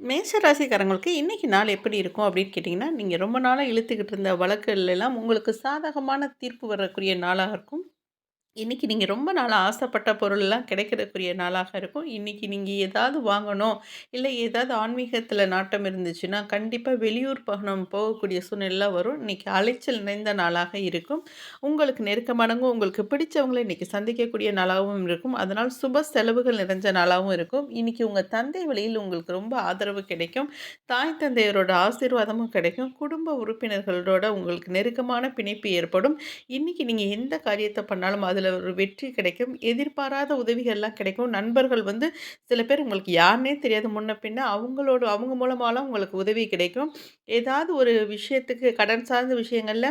மேஷராசிக்காரங்களுக்கு இன்றைக்கி இன்னைக்கு நாள் எப்படி இருக்கும் அப்படின்னு கேட்டிங்கன்னா, நீங்கள் ரொம்ப நாளாக இழுத்துக்கிட்டு இருந்த வழக்குகள் எல்லாம் உங்களுக்கு சாதகமான தீர்ப்பு வரக்கூடிய நாளாக இருக்கும். இன்னைக்கு நீங்கள் ரொம்ப நாளாக ஆசைப்பட்ட பொருள்லாம் கிடைக்கிறக்குரிய நாளாக இருக்கும். இன்றைக்கி நீங்கள் ஏதாவது வாங்கணும், இல்லை ஏதாவது ஆன்மீகத்தில் நாட்டம் இருந்துச்சுன்னா, கண்டிப்பாக வெளியூர் பகணம் போகக்கூடிய சூழ்நிலை வரும். இன்னைக்கு அலைச்சல் நிறைந்த நாளாக இருக்கும். உங்களுக்கு நெருக்கமானவங்க, உங்களுக்கு பிடிச்சவங்களை இன்றைக்கி சந்திக்கக்கூடிய நாளாகவும் இருக்கும். அதனால் சுப செலவுகள் நிறைஞ்ச நாளாகவும் இருக்கும். இன்றைக்கி உங்கள் தந்தை வழியில் உங்களுக்கு ரொம்ப ஆதரவு கிடைக்கும். தாய் தந்தையரோட ஆசீர்வாதமும் கிடைக்கும். குடும்ப உறுப்பினர்களோட உங்களுக்கு நெருக்கமான பிணைப்பு ஏற்படும். இன்னைக்கு நீங்கள் எந்த காரியத்தை பண்ணாலும் அது அதில் ஒரு வெற்றி கிடைக்கும். எதிர்பாராத உதவிகள்லாம் கிடைக்கும். நண்பர்கள் வந்து சில பேர் உங்களுக்கு யாருன்னே தெரியாது முன்ன பின்ன. அவங்களோட அவங்க மூலமாலாம் உங்களுக்கு உதவி கிடைக்கும். ஏதாவது ஒரு விஷயத்துக்கு கடன் சார்ந்த விஷயங்களில்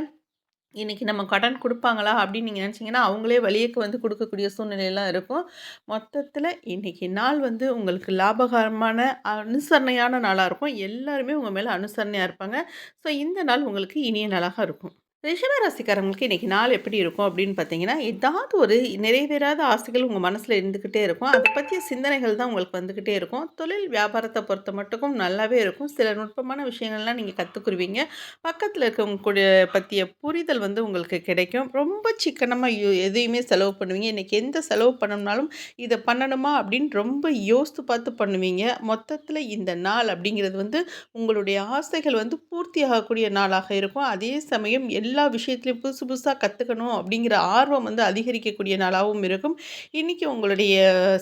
இன்னைக்கு நம்ம கடன் கொடுப்பாங்களா அப்படின்னு நீங்கள் நினச்சிங்கன்னா அவங்களே வழியக்கு வந்து கொடுக்கக்கூடிய சூழ்நிலையெல்லாம் இருக்கும். மொத்தத்தில் இன்னைக்கு நாள் வந்து உங்களுக்கு லாபகரமான, அனுசரணையான நாளாக இருக்கும். எல்லாருமே உங்கள் மேலே அனுசரணையாக இருப்பாங்க. ஸோ இந்த நாள் உங்களுக்கு இனிய நாளாக இருக்கும். ரிஷபராசிக்காரங்களுக்கு இன்றைக்கி இன்னைக்கு நாள் எப்படி இருக்கும் அப்படின்னு பார்த்தீங்கன்னா, ஏதாவது ஒரு நிறைவேறாத ஆசைகள் உங்கள் மனசில் இருந்துக்கிட்டே இருக்கும். அதை பற்றிய சிந்தனைகள் தான் உங்களுக்கு வந்துக்கிட்டே இருக்கும். தொழில் வியாபாரத்தை பொறுத்த மட்டுக்கும் நல்லாவே இருக்கும். சில நுட்பமான விஷயங்கள்லாம் நீங்கள் கற்றுக்குருவீங்க பக்கத்தில் இருக்கவங்க கூட பற்றிய புரிதல் வந்து உங்களுக்கு கிடைக்கும். ரொம்ப சிக்கனமாக எதையுமே செலவு பண்ணுவீங்க. இன்னைக்கு எந்த செலவு பண்ணணும்னாலும், இதை பண்ணணுமா அப்படின்னு ரொம்ப யோசித்து பார்த்து பண்ணுவீங்க. மொத்தத்தில் இந்த நாள் அப்படிங்கிறது வந்து உங்களுடைய ஆசைகள் வந்து பூர்த்தியாகக்கூடிய நாளாக இருக்கும். அதே சமயம் எல்லா விஷயத்துலையும் புதுசு புதுசாக கற்றுக்கணும் அப்படிங்கிற ஆர்வம் வந்து அதிகரிக்கக்கூடிய நாளாகவும் இருக்கும். இன்றைக்கி உங்களுடைய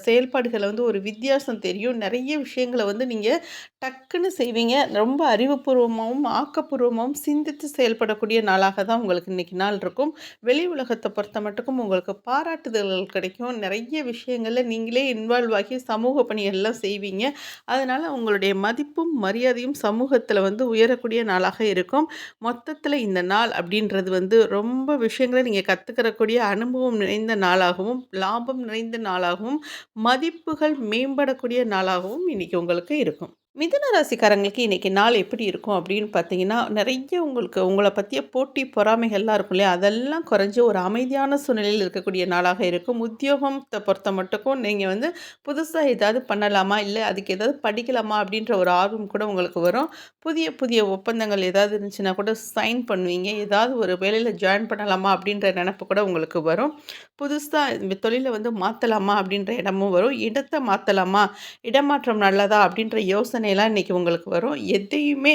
செயல்பாடுகளை வந்து ஒரு வித்தியாசம் தெரியும். நிறைய விஷயங்கள வந்து நீங்கள் டக்குன்னு செய்வீங்க. ரொம்ப அறிவுபூர்வமாகவும் ஆக்கப்பூர்வமாகவும் சிந்தித்து செயல்படக்கூடிய நாளாக தான் உங்களுக்கு இன்னைக்கு நாள் இருக்கும். வெளி உலகத்தை பொறுத்த மட்டுக்கும் உங்களுக்கு பாராட்டுதல்கள் கிடைக்கும். நிறைய விஷயங்களில் நீங்களே இன்வால்வ் ஆகி சமூக பணிகள்லாம் செய்வீங்க. அதனால் உங்களுடைய மதிப்பும், மரியாதையும் சமூகத்தில் வந்து உயரக்கூடிய நாளாக இருக்கும். மொத்தத்தில் இந்த நாள் அப்படி அப்படின்றது வந்து ரொம்ப விஷயங்களை நீங்கள் கற்றுக்கிறக்கூடிய அனுபவம் நிறைந்த நாளாகவும், லாபம் நிறைந்த நாளாகவும், மதிப்புகள் மேம்படக்கூடிய நாளாகவும் இன்னைக்கு உங்களுக்கு இருக்கும். மிதுன ராசிக்காரங்களுக்கு இன்னைக்கு நாள் எப்படி இருக்கும் அப்படின்னு பார்த்தீங்கன்னா, நிறைய உங்களுக்கு உங்களை பற்றிய போட்டி, பொறாமைகள்லாம் இருக்கும் இல்லையா? அதெல்லாம் குறைஞ்சு ஒரு அமைதியான சூழ்நிலையில் இருக்கக்கூடிய நாளாக இருக்கும். உத்தியோகத்தை பொறுத்த மட்டுக்கும் நீங்கள் வந்து புதுசாக ஏதாவது பண்ணலாமா? இல்லை அதுக்கு ஏதாவது படிக்கலாமா? அப்படின்ற ஒரு ஆர்வம் கூட உங்களுக்கு வரும். புதிய புதிய ஒப்பந்தங்கள் ஏதாவது இருந்துச்சுன்னா கூட சைன் பண்ணுவீங்க. ஏதாவது ஒரு வேலையில் ஜாயின் பண்ணலாமா? அப்படின்ற நினப்பு கூட உங்களுக்கு வரும். புதுசாக இந்த தொழிலை வந்து மாற்றலாமா அப்படின்ற இடமும் வரும். இடத்தை மாற்றலாமா இடமாற்றம் நல்லதா? அப்படின்ற யோசனையெல்லாம் இன்றைக்கி உங்களுக்கு வரும். எதையுமே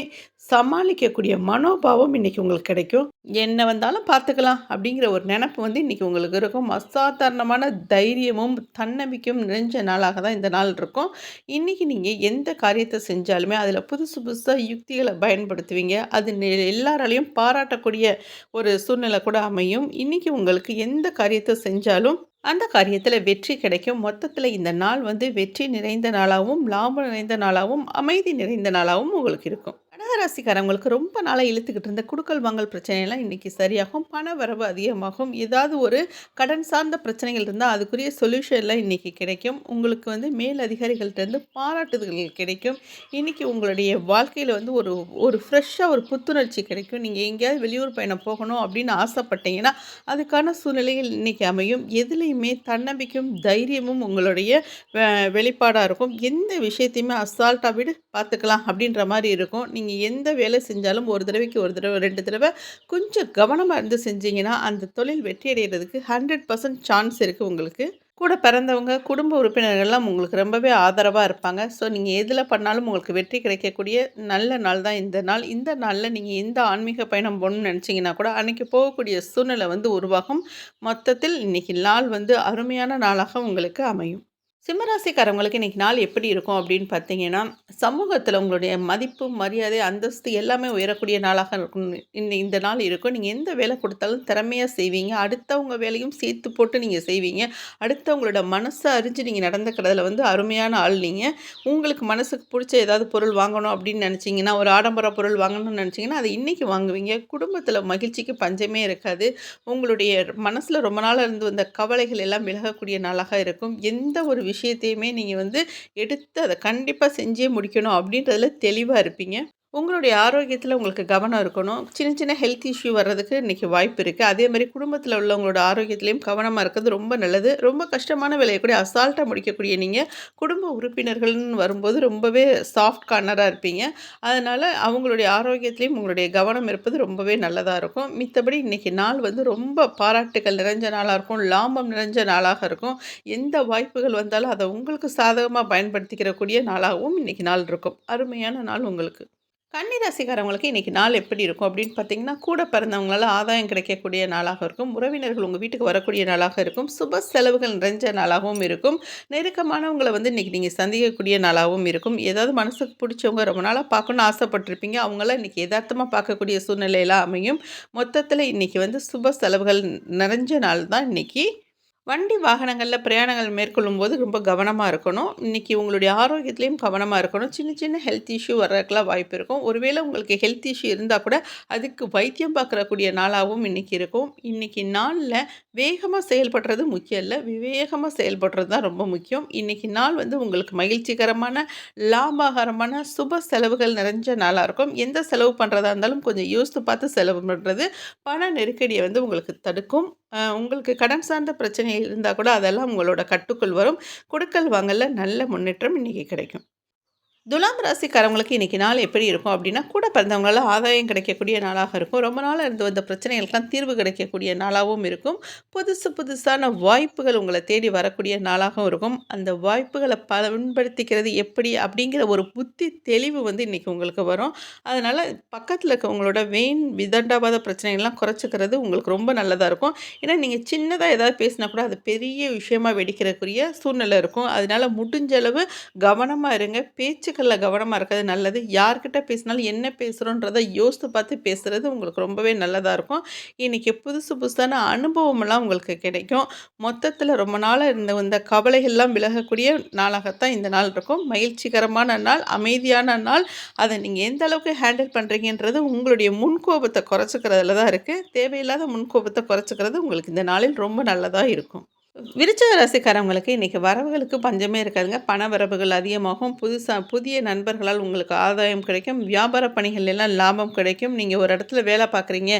சமாளிக்கக்கூடிய மனோபாவம் இன்றைக்கி உங்களுக்கு கிடைக்கும். என்ன வந்தாலும் பார்த்துக்கலாம் அப்படிங்கிற ஒரு நினப்பு வந்து இன்றைக்கி உங்களுக்கு இருக்கும். அசாதாரணமான தைரியமும், தன்னம்பிக்கையும் நிறைஞ்ச நாளாக தான் இந்த நாள் இருக்கும். இன்றைக்கி நீங்கள் எந்த காரியத்தை செஞ்சாலுமே அதில் புதுசு புதுசாக யுக்திகளை பயன்படுத்துவீங்க. அது நெ பாராட்டக்கூடிய ஒரு சூழ்நிலை கூட அமையும். இன்றைக்கி உங்களுக்கு எந்த காரியத்தை செஞ்சாலும், அந்த காரியத்தில் வெற்றி கிடைக்கும். மொத்தத்தில் இந்த நாள் வந்து வெற்றி நிறைந்த நாளாகவும் லாபம் நிறைந்த நாளாகவும் அமைதி நிறைந்த நாளாகவும் உங்களுக்கு இருக்கும். கடகராசிக்காரவங்களுக்கு ரொம்ப நாளாக இழுத்துக்கிட்டு இருந்த குடுக்கல், வாங்கல் பிரச்சனையெல்லாம் இன்றைக்கி சரியாகும். பண வரவு அதிகமாகும். ஏதாவது ஒரு கடன் சார்ந்த பிரச்சனைகள் இருந்தால் அதுக்குரிய சொல்யூஷன்லாம் இன்றைக்கி கிடைக்கும். உங்களுக்கு வந்து மேல் அதிகாரிகள்கிட்டருந்து பாராட்டுதல்கள் கிடைக்கும். இன்றைக்கி உங்களுடைய வாழ்க்கையில் வந்து ஒரு ஒரு ஃப்ரெஷ்ஷாக ஒரு புத்துணர்ச்சி கிடைக்கும். நீங்கள் எங்கேயாவது வெளியூர் பயணம் போகணும் அப்படின்னு ஆசைப்பட்டீங்கன்னா, அதுக்கான சூழ்நிலைகள் இன்றைக்கி அமையும். எதுலேயுமே தன்னம்பிக்கையும், தைரியமும் உங்களுடைய வெளிப்பாடாக இருக்கும். எந்த விஷயத்தையுமே அசால்ட்டாக விடு பார்த்துக்கலாம் அப்படின்ற மாதிரி இருக்கும். நீங்கள் எந்த வேலை செஞ்சாலும் ஒரு தடவைக்கு ஒரு தடவை ரெண்டு தடவை கொஞ்சம் கவனமாக இருந்து செஞ்சீங்கன்னா, அந்த தொழில் வெற்றி அடைகிறதுக்கு ஹண்ட்ரட் பர்சன்ட் சான்ஸ் இருக்குது உங்களுக்கு. கூட பிறந்தவங்க, குடும்ப உறுப்பினர்கள்லாம் உங்களுக்கு ரொம்பவே ஆதரவாக இருப்பாங்க. ஸோ நீங்கள் எதில் பண்ணாலும் உங்களுக்கு வெற்றி கிடைக்கக்கூடிய நல்ல நாள் தான் இந்த நாள். இந்த நாளில் நீங்கள் எந்த ஆன்மீக பயணம் போகணும்னு நினச்சிங்கன்னா கூட, அன்னைக்கு போகக்கூடிய சூழ்நிலை வந்து உருவாகும். மொத்தத்தில் இன்னைக்கு நாள் வந்து அருமையான நாளாக உங்களுக்கு அமையும். சிம்மராசிக்காரவங்களுக்கு இன்னைக்கு நாள் எப்படி இருக்கும் அப்படின்னு பார்த்தீங்கன்னா, சமூகத்தில் உங்களுடைய மதிப்பு, மரியாதை, அந்தஸ்து எல்லாமே உயரக்கூடிய நாளாக இருக்கும். இந்த இந்த நாள் இருக்கும். நீங்கள் எந்த வேலை கொடுத்தாலும் திறமையாக செய்வீங்க. அடுத்தவங்க வேலையும் சேர்த்து போட்டு நீங்கள் செய்வீங்க. அடுத்தவங்களோட மனசை அறிஞ்சு நீங்கள் நடந்துக்கிறதுல வந்து அருமையான ஆள் நீங்கள் உங்களுக்கு மனசுக்கு பிடிச்ச ஏதாவது பொருள் வாங்கணும் அப்படின்னு நினச்சிங்கன்னா ஒரு ஆடம்பர பொருள் வாங்கணும்னு நினச்சிங்கன்னா அதை இன்றைக்கி வாங்குவீங்க. குடும்பத்தில் மகிழ்ச்சிக்கு பஞ்சமே இருக்காது. உங்களுடைய மனசில் ரொம்ப நாளாக இருந்து வந்த கவலைகள் எல்லாம் விலகக்கூடிய நாளாக இருக்கும். எந்த ஒரு விஷயத்தையுமே நீங்கள் வந்து எடுத்து அதை கண்டிப்பாக செஞ்சே முடிக்கணும் அப்படின்றதுல தெளிவாக இருப்பீங்க. உங்களுடைய ஆரோக்கியத்தில் உங்களுக்கு கவனம் இருக்கணும். சின்ன சின்ன ஹெல்த் இஷ்யூ வர்றதுக்கு இன்றைக்கி வாய்ப்பு இருக்குது அதே மாதிரி குடும்பத்தில் உள்ளவங்களோட ஆரோக்கியத்திலையும் கவனமாக இருக்கிறது ரொம்ப நல்லது. ரொம்ப கஷ்டமான வேலையை கூட அசால்ட்டாக முடிக்கக்கூடிய நீங்கள் குடும்ப உறுப்பினர்கள்னு வரும்போது ரொம்பவே சாஃப்ட் கார்னராக இருப்பீங்க. அதனால் அவங்களுடைய ஆரோக்கியத்துலேயும் உங்களுடைய கவனம் இருப்பது ரொம்பவே நல்லதாக இருக்கும். மித்தபடி இன்னைக்கு நாள் வந்து ரொம்ப பாராட்டுக்கள் நிறைஞ்ச நாளாக இருக்கும். லாபம் நிறைஞ்ச நாளாக இருக்கும். எந்த வாய்ப்புகள் வந்தாலும் அதை உங்களுக்கு சாதகமாக பயன்படுத்திக்கிறக்கூடிய நாளாகவும் இன்றைக்கி நாள் இருக்கும். அருமையான நாள் உங்களுக்கு. கன்னி ராசிக்காரவங்களுக்கு இன்றைக்கி நாள் எப்படி இருக்கும் அப்படின்னு பார்த்தீங்கன்னா, கூட பிறந்தவங்களால் ஆதாயம் கிடைக்கக்கூடிய நாளாக இருக்கும். உறவினர்கள் உங்கள் வீட்டுக்கு வரக்கூடிய நாளாக இருக்கும். சுப செலவுகள் நிறைஞ்ச நாளாகவும் இருக்கும். நெருக்கமானவங்களை வந்து இன்றைக்கி நீங்கள் சந்திக்கக்கூடிய நாளாகவும் இருக்கும். ஏதாவது மனசுக்கு பிடிச்சவங்க ரொம்ப நாளாக பார்க்கணும்னு ஆசைப்பட்டிருப்பீங்க அவங்களாம் இன்றைக்கி யதார்த்தமாக பார்க்கக்கூடிய சூழ்நிலையெல்லாம் அமையும். மொத்தத்தில் இன்னைக்கு வந்து சுப செலவுகள் நிறைஞ்ச நாள் தான் இன்றைக்கி வண்டி வாகனங்களில் பிரயாணங்கள் மேற்கொள்ளும்போது ரொம்ப கவனமாக இருக்கணும். இன்னைக்கு உங்களுடைய ஆரோக்கியத்துலேயும் கவனமாக இருக்கணும். சின்ன சின்ன ஹெல்த் இஷ்யூ வர்றதுக்கெல்லாம் வாய்ப்பு இருக்கும். ஒருவேளை உங்களுக்கு ஹெல்த் இஷ்யூ இருந்தால் கூட, அதுக்கு வைத்தியம் பார்க்குறக்கூடிய நாளாகவும் இன்னைக்கு இருக்கும். இன்னைக்கு நாளில் வேகமாக செயல்படுறது முக்கியம் இல்லை விவேகமாக செயல்படுறது தான் ரொம்ப முக்கியம். இன்னைக்கு நாள் வந்து உங்களுக்கு மகிழ்ச்சிகரமான, லாபகரமான, சுப செலவுகள் நிறைஞ்ச நாளாக இருக்கும். எந்த செலவு பண்ணுறதா இருந்தாலும் கொஞ்சம் யோசித்து பார்த்து செலவு பண்ணுறது பண நெருக்கடியை வந்து உங்களுக்கு தடுக்கும். உங்களுக்கு கடன் சார்ந்த பிரச்சனை இருந்தால் கூட அதெல்லாம் உங்களோட கட்டுக்குள் வரும். கொடுக்கல் வாங்கல நல்ல முன்னேற்றம் இன்றைக்கி கிடைக்கும். துலாம் ராசிக்காரவங்களுக்கு இன்றைக்கி நாள் எப்படி இருக்கும் அப்படின்னா, கூட பிறந்தவங்களால ஆதாயம் கிடைக்கக்கூடிய நாளாக இருக்கும். ரொம்ப நாளாக இருந்து வந்த பிரச்சனைகளுக்கெல்லாம் தீர்வு கிடைக்கக்கூடிய நாளாகவும் இருக்கும். புதுசு புதுசான வாய்ப்புகள் உங்களை தேடி வரக்கூடிய நாளாகவும் இருக்கும். அந்த வாய்ப்புகளை பயன்படுத்திக்கிறது எப்படி அப்படிங்கிற ஒரு புத்தி தெளிவு வந்து இன்றைக்கி உங்களுக்கு வரும். அதனால் பக்கத்தில் இருக்கவங்களோட வெயின் விதண்டாவாத பிரச்சனைகள்லாம் குறைச்சிக்கிறது உங்களுக்கு ரொம்ப நல்லதாக இருக்கும். ஏன்னா, நீங்கள் சின்னதாக ஏதாவது பேசினா கூட அது பெரிய விஷயமா வெடிக்கிறக்குரிய சூழ்நிலை இருக்கும். அதனால முடிஞ்ச அளவு கவனமாக இருங்க. பேச்சு பேச்சுக்களில் கவனமாக இருக்கிறது நல்லது. யார்கிட்ட பேசினாலும் என்ன பேசுகிறோன்றதை யோசித்து பார்த்து பேசுகிறது உங்களுக்கு ரொம்பவே நல்லதாக இருக்கும். இன்றைக்கி புதுசு புதுசான அனுபவமெல்லாம் உங்களுக்கு கிடைக்கும். மொத்தத்தில் ரொம்ப நாளாக இருந்த இந்த கவலைகள்லாம் விலகக்கூடிய நாளாகத்தான் இந்த நாள் இருக்கும். மகிழ்ச்சிகரமான நாள், அமைதியான நாள். அதை நீங்கள் எந்த அளவுக்கு ஹேண்டில் பண்ணுறீங்கன்றது உங்களுடைய முன்கோபத்தை குறைச்சிக்கிறதுல தான் இருக்குது தேவையில்லாத முன்கோபத்தை குறைச்சிக்கிறது உங்களுக்கு இந்த நாளில் ரொம்ப நல்லதாக இருக்கும். விருச்சக ராசிக்காரவங்களுக்கு இன்றைக்கி வரவுகளுக்கு பஞ்சமே இருக்காதுங்க. பண வரவுகள் அதிகமாகும். புதுசாக புதிய நண்பர்களால் உங்களுக்கு ஆதாயம் கிடைக்கும். வியாபார பணிகள் எல்லாம் லாபம் கிடைக்கும். நீங்கள் ஒரு இடத்துல வேலை பார்க்குறீங்க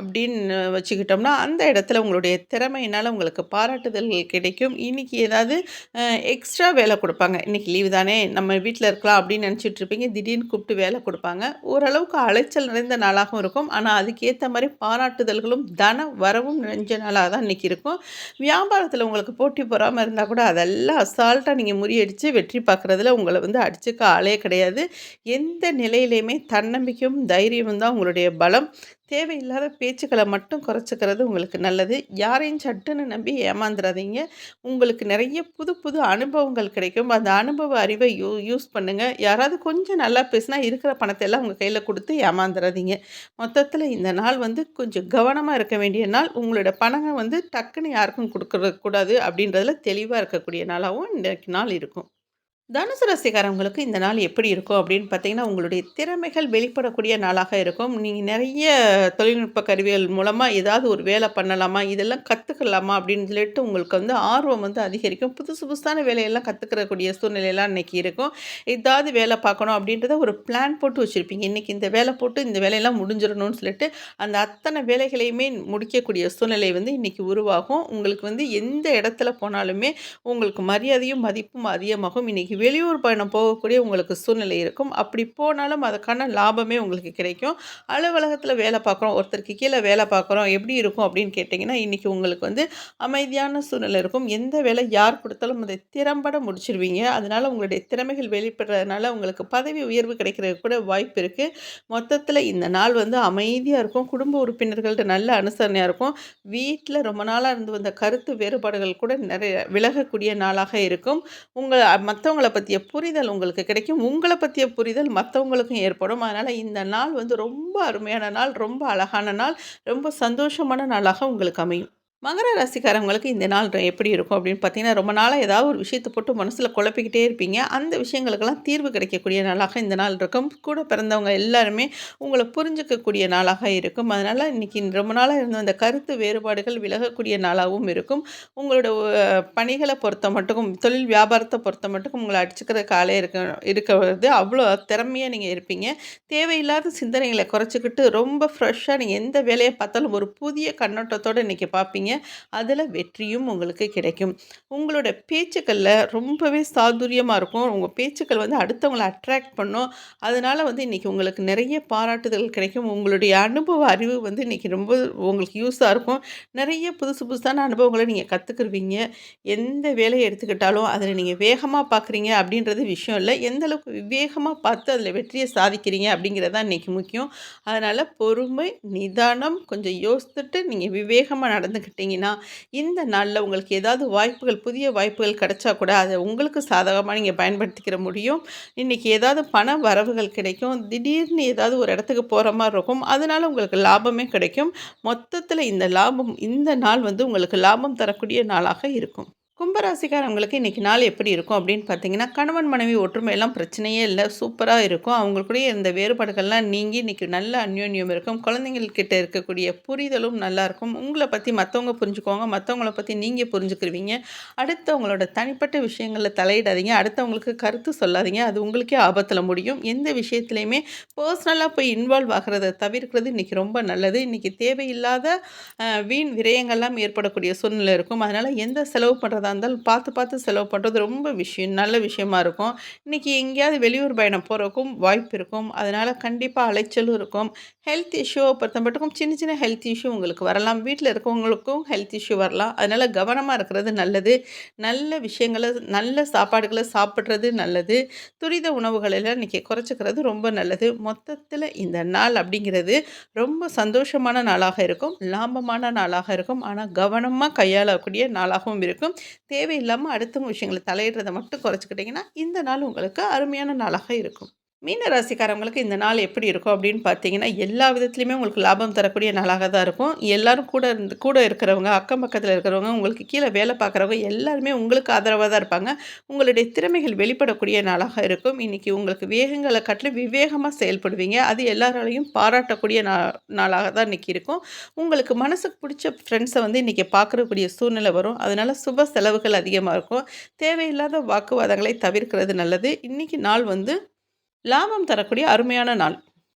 அப்படின்னு வச்சுக்கிட்டோம்னா, அந்த இடத்துல உங்களுடைய திறமையினால் உங்களுக்கு பாராட்டுதல்கள் கிடைக்கும். இன்னைக்கு ஏதாவது எக்ஸ்ட்ரா வேலை கொடுப்பாங்க இன்னைக்கு லீவு தானே நம்ம வீட்டில் இருக்கலாம் அப்படின்னு நினச்சிட்டு இருப்பீங்க. திடீர்னு கூப்பிட்டு வேலை கொடுப்பாங்க ஓரளவுக்கு அலைச்சல் நிறைந்த நாளாகவும் இருக்கும். ஆனால் அதுக்கேற்ற மாதிரி பாராட்டுதல்களும், தன வரவும் நிறைஞ்ச நாளாக தான் இன்றைக்கி இருக்கும். வியாபாரத்தில் உங்களுக்கு போட்டி பொறாம இருந்தால் கூட அதெல்லாம் அசால்ட்டாக நீங்கள் முறியடிச்சு வெற்றி பார்க்குறதுல உங்களை வந்து அடிச்சுக்க ஆளே கிடையாது. எந்த நிலையிலையுமே தன்னம்பிக்கையும், தைரியமும் தான் உங்களுடைய பலம். தேவையில்லாத பேச்சுக்களை மட்டும் குறைச்சிக்கிறது உங்களுக்கு நல்லது. யாரையும் சட்டுன்னு நம்பி ஏமாந்துடாதீங்க உங்களுக்கு நிறைய புது புது அனுபவங்கள் கிடைக்கும். அந்த அனுபவ அறிவை யூ யூஸ் பண்ணுங்கள் யாராவது கொஞ்சம் நல்லா பேசினா இருக்கிற பணத்தை எல்லாம் உங்கள் கையில் கொடுத்து ஏமாந்துடாதீங்க மொத்தத்தில் இந்த நாள் வந்து கொஞ்சம் கவனமாக இருக்க வேண்டிய நாள். உங்களோட பணங்கள் வந்து டக்குன்னு யாருக்கும் குடுக்கற கூடாது அப்படின்றதுல தெளிவாக இருக்கக்கூடிய நாளாகவும் இன்றைக்கு நாள் இருக்கும். தனுசு ரசிகரவங்களுக்கு இந்த நாள் எப்படி இருக்கும் அப்படின்னு பார்த்தீங்கன்னா, உங்களுடைய திறமைகள் வெளிப்படக்கூடிய நாளாக இருக்கும். நீங்கள் நிறைய தொழில்நுட்ப கருவிகள் மூலமாக ஏதாவது ஒரு வேலை பண்ணலாமா? இதெல்லாம் கற்றுக்கலாமா அப்படின்னு சொல்லிட்டு உங்களுக்கு வந்து ஆர்வம் வந்து அதிகரிக்கும். புதுசு புதுசான வேலையெல்லாம் கற்றுக்கிறக்கூடிய சூழ்நிலையெல்லாம் இன்னைக்கு இருக்கும். ஏதாவது வேலை பார்க்கணும் அப்படின்றத ஒரு பிளான் போட்டு வச்சுருப்பீங்க இன்னைக்கு இந்த வேலை போட்டு இந்த வேலையெல்லாம் முடிஞ்சிடணும்னு சொல்லிட்டு, அந்த அத்தனை வேலைகளையுமே முடிக்கக்கூடிய சூழ்நிலை வந்து இன்றைக்கி உருவாகும். உங்களுக்கு வந்து எந்த இடத்துல போனாலுமே உங்களுக்கு மரியாதையும், மதிப்பும் அதிகமாகும். இன்றைக்கி வெளியூர் பயணம் போகக்கூடிய உங்களுக்கு சூழ்நிலை இருக்கும். அப்படி போனாலும் அதுக்கான லாபமே உங்களுக்கு கிடைக்கும். அலுவலகத்தில் வேலை பார்க்குறோம், ஒருத்தருக்கு கீழே வேலை பார்க்குறோம், எப்படி இருக்கும் அப்படின்னு கேட்டிங்கன்னா இன்றைக்கி உங்களுக்கு வந்து அமைதியான சூழ்நிலை இருக்கும். எந்த வேலை யார் கொடுத்தாலும் அதை திறம்பட முடிச்சிருவீங்க. அதனால் உங்களுடைய திறமைகள் வெளிப்படுறதுனால உங்களுக்கு பதவி உயர்வு கிடைக்கிறதுக்கு கூட வாய்ப்பு இருக்குது மொத்தத்தில் இந்த நாள் வந்து அமைதியாக இருக்கும். குடும்ப உறுப்பினர்கள்ட்ட நல்ல அனுசரணையாக இருக்கும். வீட்டில் ரொம்ப நாளாக இருந்து வந்த கருத்து வேறுபாடுகள் கூட நிறைய விலகக்கூடிய நாளாக இருக்கும். உங்க உங்களை பற்றிய புரிதல் உங்களுக்கு கிடைக்கும். உங்களை பற்றிய புரிதல் மற்றவங்களுக்கும் ஏற்படும். அதனால் இந்த நாள் வந்து ரொம்ப அருமையான நாள், ரொம்ப அழகான நாள், ரொம்ப சந்தோஷமான நாளாக உங்களுக்கு அமையும். மகர ராசிக்காரவங்களுக்கு இந்த நாள் எப்படி இருக்கும் அப்படின்னு பார்த்தீங்கன்னா, ரொம்ப நாளாக ஏதாவது ஒரு விஷயத்தை போட்டு மனசில் குழப்பிக்கிட்டே இருப்பீங்க. அந்த விஷயங்களுக்கெல்லாம் தீர்வு கிடைக்கக்கூடிய நாளாக இந்த நாள் இருக்கும். கூட பிறந்தவங்க எல்லாருமே உங்களை புரிஞ்சுக்கக்கூடிய நாளாக இருக்கும். அதனால் இன்னைக்கு ரொம்ப நாளாக இருந்த அந்த கருத்து வேறுபாடுகள் விலகக்கூடிய நாளாகவும் இருக்கும். உங்களோட பணிகளை பொறுத்த மட்டுக்கும், தொழில் வியாபாரத்தை பொறுத்த மட்டுக்கும் உங்களை அடிச்சுக்கிற காலே இருக்க இருக்கிறது அவ்வளோ திறமையாக நீங்கள் இருப்பீங்க. தேவையில்லாத சிந்தனைகளை குறைச்சிக்கிட்டு ரொம்ப ஃப்ரெஷ்ஷாக நீங்கள் எந்த வேலையை பார்த்தாலும் ஒரு புதிய கண்ணோட்டத்தோட இன்றைக்கி பார்ப்பீங்க. அதில் வெற்றியும் உங்களுக்கு கிடைக்கும். உங்களோட பேச்சுக்களில் ரொம்பவே சாதுரியமாக இருக்கும். உங்கள் பேச்சுக்கள் வந்து அடுத்தவங்கள அட்ராக்ட் பண்ணும். அதனால் வந்து இன்றைக்கி உங்களுக்கு நிறைய பாராட்டுதல் கிடைக்கும். உங்களுடைய அனுபவ அறிவு வந்து இன்றைக்கி ரொம்ப உங்களுக்கு யூஸாக இருக்கும். நிறைய புதுசு புதுசான அனுபவங்களை நீங்கள் கற்றுக்குருவீங்க எந்த வேலையை எடுத்துக்கிட்டாலும் அதில் நீங்கள் வேகமாக பார்க்குறீங்க அப்படின்றது விஷயம் இல்லை எந்த அளவுக்கு வேகமாக பார்த்து அதில் வெற்றியை சாதிக்கிறீங்க அப்படிங்கிறது தான் இன்னைக்கு முக்கியம். அதனால் பொறுமை, நிதானம், கொஞ்சம் யோசித்துட்டு நீங்கள் விவேகமாக விவேகமா நடந்துக்கிட்டீங்கன்னா, இந்த நாளில் உங்களுக்கு ஏதாவது வாய்ப்புகள் புதிய வாய்ப்புகள் கிடைச்சா கூட அதை உங்களுக்கு சாதகமாக நீங்கள் பயன்படுத்திக்கிற முடியும். இன்றைக்கி ஏதாவது பண வரவுகள் கிடைக்கும். திடீர்னு ஏதாவது ஒரு இடத்துக்கு போகிற மாதிரி இருக்கும். அதனால் உங்களுக்கு லாபமே கிடைக்கும். மொத்தத்தில் இந்த லாபம் இந்த நாள் வந்து உங்களுக்கு லாபம் தரக்கூடிய நாளாக இருக்கும். கும்பராசிக்காரவங்களுக்கு இன்றைக்கி நாள் எப்படி இருக்கும் அப்படின்னு பார்த்தீங்கன்னா, கணவன் மனைவி ஒற்றுமையெல்லாம் பிரச்சனையே இல்லை சூப்பராக இருக்கும். அவங்களுக்குடைய இந்த வேறுபாடுகள்லாம் நீங்கி இன்னைக்கு நல்ல அந்யோன்யம் இருக்கும். குழந்தைங்கள்கிட்ட இருக்கக்கூடிய புரிதலும் நல்லாயிருக்கும். உங்களை பற்றி மற்றவங்க புரிஞ்சுக்கோங்க மற்றவங்கள பற்றி நீங்கள் புரிஞ்சுக்கிருவீங்க. அடுத்தவங்களோட தனிப்பட்ட விஷயங்களில் தலையிடாதீங்க. அடுத்தவங்களுக்கு கருத்து சொல்லாதீங்க. அது உங்களுக்கே ஆபத்தில் முடியும். எந்த விஷயத்துலையுமே பர்சனலாக போய் இன்வால்வ் ஆகிறத தவிர்க்கிறது இன்னைக்கு ரொம்ப நல்லது. இன்றைக்கி தேவையில்லாத வீண் விரயங்கள்லாம் ஏற்படக்கூடிய சூழ்நிலை இருக்கும். அதனால் எந்த செலவு பண்றதா இருந்தாலும் பார்த்து பார்த்து செலவு பண்ணுறது ரொம்ப விஷயம் நல்ல விஷயமா இருக்கும். இன்றைக்கி எங்கேயாவது வெளியூர் பயணம் போகிறக்கும் வாய்ப்பு இருக்கும். அதனால் கண்டிப்பாக அலைச்சலும் இருக்கும். ஹெல்த் இஷ்யூவ பொறுத்தமட்டுக்கும் சின்ன சின்ன ஹெல்த் இஷ்யூ உங்களுக்கு வரலாம். வீட்டில் இருக்கவங்களுக்கும் ஹெல்த் இஷ்யூ வரலாம். அதனால் கவனமாக இருக்கிறது நல்லது. நல்ல விஷயங்கள நல்ல சாப்பாடுகளை சாப்பிட்றது நல்லது. துரித உணவுகளில் இன்றைக்கி குறைச்சிக்கிறது ரொம்ப நல்லது. மொத்தத்தில் இந்த நாள் அப்படிங்கிறது ரொம்ப சந்தோஷமான நாளாக இருக்கும். லாபமான நாளாக இருக்கும். ஆனால் கவனமாக கையாளக்கூடிய நாளாகவும் இருக்கும். தேவையில்லாமல் அடுத்த விஷயங்கள தலையிடுறதை மட்டும் குறைச்சிக்கிட்டிங்கன்னா இந்த நாள் உங்களுக்கு அருமையான நாளாக இருக்கும். மீன ராசிக்காரவங்களுக்கு இந்த நாள் எப்படி இருக்கும் அப்படின்னு பார்த்தீங்கன்னா, எல்லா விதத்துலையுமே உங்களுக்கு லாபம் தரக்கூடிய நாளாக தான் இருக்கும். எல்லாரும் கூட இருந்து கூட இருக்கிறவங்க, அக்கம் பக்கத்தில் இருக்கிறவங்க, உங்களுக்கு கீழே வேலை பார்க்குறவங்க எல்லாருமே உங்களுக்கு ஆதரவாக தான் இருப்பாங்க. உங்களுடைய திறமைகள் வெளிப்படக்கூடிய நாளாக இருக்கும். இன்னைக்கு உங்களுக்கு வேகங்களை காட்டிலும் விவேகமாக செயல்படுவீங்க. அது எல்லாராலையும் பாராட்டக்கூடிய நா நாளாக தான் இன்றைக்கி இருக்கும். உங்களுக்கு மனசுக்கு பிடிச்ச ஃப்ரெண்ட்ஸை வந்து இன்றைக்கி பார்க்கக்கூடிய சூழ்நிலை வரும். அதனால் சுப செலவுகள் அதிகமாக இருக்கும். தேவையில்லாத வாக்குவாதங்களை தவிர்க்கிறது நல்லது. இன்றைக்கி நாள் வந்து லாபம் தரக்கூடிய அருமையான நாள்.